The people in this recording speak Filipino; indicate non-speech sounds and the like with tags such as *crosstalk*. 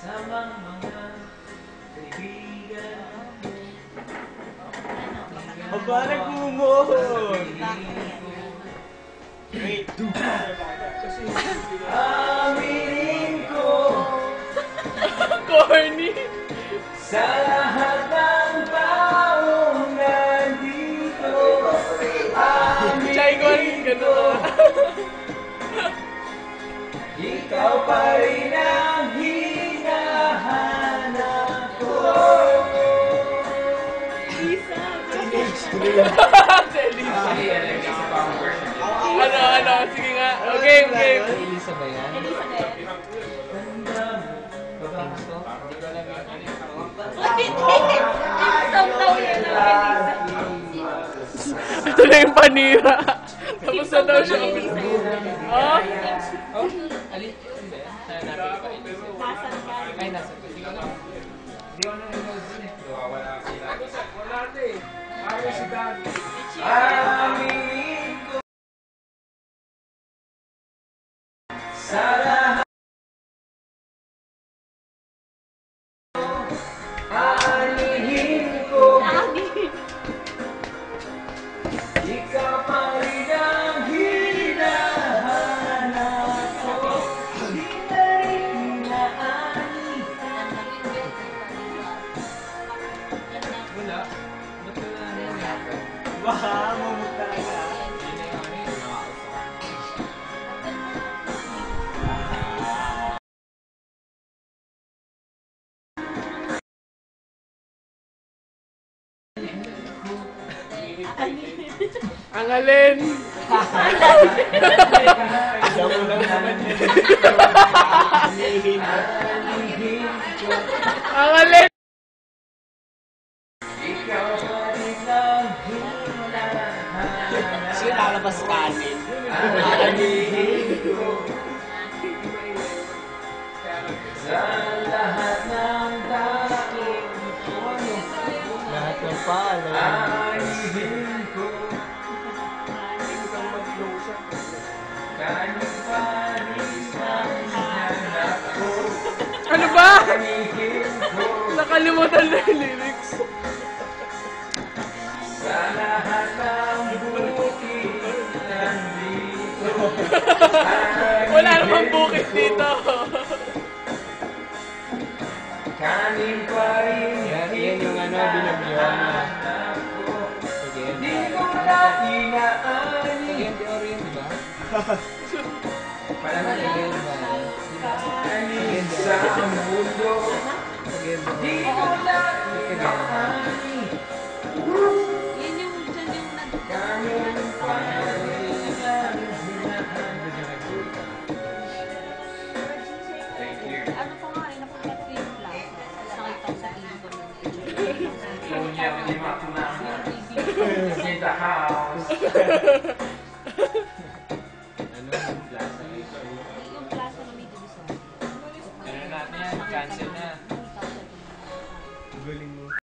Sa mga kaibigan Aba, nagmumuhon. Wait. Aminin *laughs* Ano, ano, sige nga. Okay, okay. Elisa ba yan? Elizabeth. Ito na yung panira. Tapos na daw siya. Oh? Oh, ali, hindi. Hanapin ko Elisa. Nasaan ka? Ay, nasa ko. Hindi ko alam. Hindi ko na eh. Wala sila. Baka mamuta ka. Ang alin. *laughs* lalabas kanin? Anihin ko lahat ng taong Lahat ng paalam. Anihin ko Kahit pa rin ang hanap ko Ano ba? Nakalimutan na yung lyrics. Wala namang bukit dito. Kanin pa rin Yan, yan yung ano, na. hinahanap ko. Di na inaani Again, the Orient, di ba? Parang Again ba? anin sa mundo Di Orient. ko na inaani *laughs* Ano ko nga, eh, inapunta ko yung plaza. Nakita ko sa TV ko ng TV. the house. ano yung plaza? Yung plaza na may dulo sa Ano natin yan? Cancel na. Galing mo.